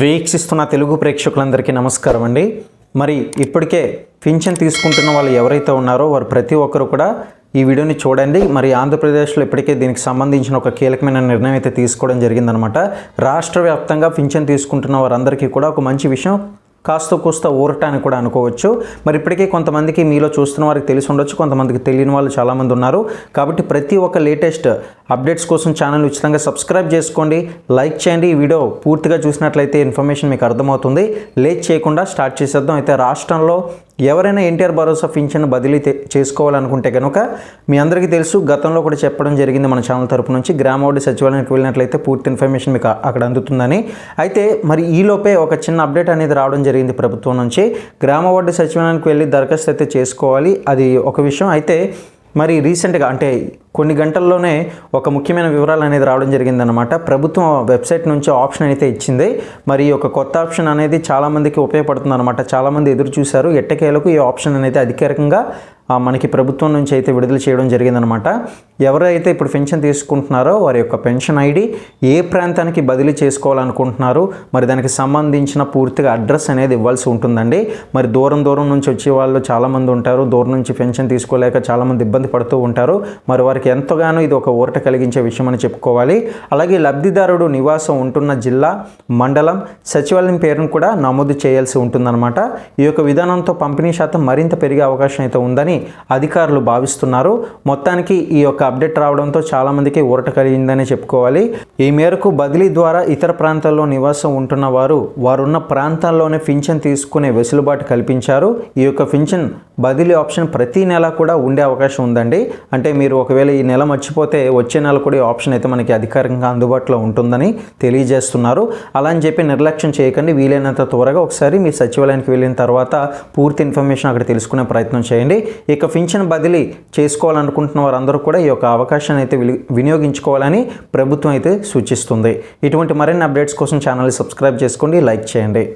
వీక్షిస్తున్న తెలుగు ప్రేక్షకులందరికీ నమస్కారం అండి. మరి ఇప్పటికే పింఛన్ తీసుకుంటున్న వాళ్ళు ఎవరైతే ఉన్నారో వారు ప్రతి ఒక్కరు కూడా ఈ వీడియోని చూడండి. మరి ఆంధ్రప్రదేశ్లో ఇప్పటికే దీనికి సంబంధించిన ఒక కీలకమైన నిర్ణయం అయితే తీసుకోవడం జరిగిందనమాట రాష్ట్ర వ్యాప్తంగా పింఛన్ తీసుకుంటున్న వారందరికీ కూడా ఒక మంచి విషయం కాస్త కూస్త ఊరట అని కూడా అనుకోవచ్చు. మరి ఇప్పటికే కొంతమందికి మీలో చూస్తున్న వారికి తెలిసి ఉండొచ్చు కొంతమందికి తెలియని వాళ్ళు చాలామంది ఉన్నారు. కాబట్టి ప్రతి ఒక్క లేటెస్ట్ అప్డేట్స్ కోసం ఛానల్ ఉచితంగా సబ్స్క్రైబ్ చేసుకోండి లైక్ చేయండి. ఈ వీడియో పూర్తిగా చూసినట్లయితే ఇన్ఫర్మేషన్ మీకు అర్థమవుతుంది. లేట్ చేయకుండా స్టార్ట్ చేసేద్దాం. అయితే రాష్ట్రంలో ఎవరైనా ఎన్టీఆర్ భరోసా పింఛన్ బదిలీ చేసుకోవాలనుకుంటే కనుక మీ అందరికీ తెలుసు గతంలో కూడా చెప్పడం జరిగింది మన ఛానల్ తరపు నుంచి. గ్రామవార్డు సచివాలయానికి వెళ్ళినట్లయితే పూర్తి ఇన్ఫర్మేషన్ మీకు అక్కడ అందుతుందని. అయితే మరి ఈలోపే ఒక చిన్న అప్డేట్ అనేది రావడం జరిగింది ప్రభుత్వం నుంచి. గ్రామ సచివాలయానికి వెళ్ళి దరఖాస్తు అయితే చేసుకోవాలి. అది ఒక విషయం. అయితే మరి రీసెంట్గా అంటే కొన్ని గంటల్లోనే ఒక ముఖ్యమైన వివరాలు అనేది రావడం జరిగిందనమాట ప్రభుత్వం వెబ్సైట్ నుంచి ఆప్షన్ అయితే ఇచ్చింది. మరి ఒక కొత్త ఆప్షన్ అనేది చాలామందికి ఉపయోగపడుతుంది అనమాట చాలామంది ఎదురు చూశారు. ఎట్టకేలకు ఈ ఆప్షన్ అనేది అధికారికంగా మనకి ప్రభుత్వం నుంచి అయితే విడుదల చేయడం జరిగిందనమాట ఎవరైతే ఇప్పుడు పెన్షన్ తీసుకుంటున్నారో వారి యొక్క పెన్షన్ ఐడి ఏ ప్రాంతానికి బదిలీ చేసుకోవాలనుకుంటున్నారు మరి దానికి సంబంధించిన పూర్తిగా అడ్రస్ అనేది ఇవ్వాల్సి ఉంటుందండి. మరి దూరం దూరం నుంచి వచ్చే వాళ్ళు చాలామంది ఉంటారు. దూరం నుంచి పెన్షన్ తీసుకోలేక చాలామంది ఇబ్బంది పడుతూ ఉంటారు. మరి వారికి ఎంతగానో ఇది ఒక ఊరట కలిగించే విషయం అని చెప్పుకోవాలి. అలాగే లబ్ధిదారుడు నివాసం ఉంటున్న జిల్లా మండలం సచివాలయం పేరును కూడా నమోదు చేయాల్సి ఉంటుందన్నమాట. ఈ యొక్క విధానంతో పంపిణీ శాతం మరింత పెరిగే అవకాశం అయితే ఉందని అధికారులు భావిస్తున్నారు. మొత్తానికి ఈ యొక్క అప్డేట్ రావడంతో చాలామందికి ఊరట కలిగిందని చెప్పుకోవాలి. ఈ మేరకు బదిలీ ద్వారా ఇతర ప్రాంతాల్లో నివాసం ఉంటున్న వారు వారున్న ప్రాంతాల్లోనే పింఛన్ తీసుకునే వెసులుబాటు కల్పించారు. ఈ యొక్క పింఛన్ బదిలీ ఆప్షన్ ప్రతి నెల కూడా ఉండే అవకాశం ఉందండి. అంటే మీరు ఒకవేళ ఈ నెల మర్చిపోతే వచ్చే నెల కూడా ఈ ఆప్షన్ అయితే మనకి అధికారికంగా అందుబాటులో ఉంటుందని తెలియజేస్తున్నారు. అలా అని చెప్పి నిర్లక్ష్యం చేయకండి. వీలైనంత త్వరగా ఒకసారి మీ సచివాలయానికి వెళ్ళిన తర్వాత పూర్తి ఇన్ఫర్మేషన్ అక్కడ తెలుసుకునే ప్రయత్నం చేయండి. ఇక పింఛన్ బదిలీ చేసుకోవాలనుకుంటున్న వారందరూ కూడా ఈ యొక్క అవకాశాన్ని అయితే వినియోగించుకోవాలని ప్రభుత్వం అయితే సూచిస్తుంది. ఇటువంటి మరిన్ని అప్డేట్స్ కోసం ఛానల్ని సబ్స్క్రైబ్ చేసుకోండి. లైక్ చేయండి.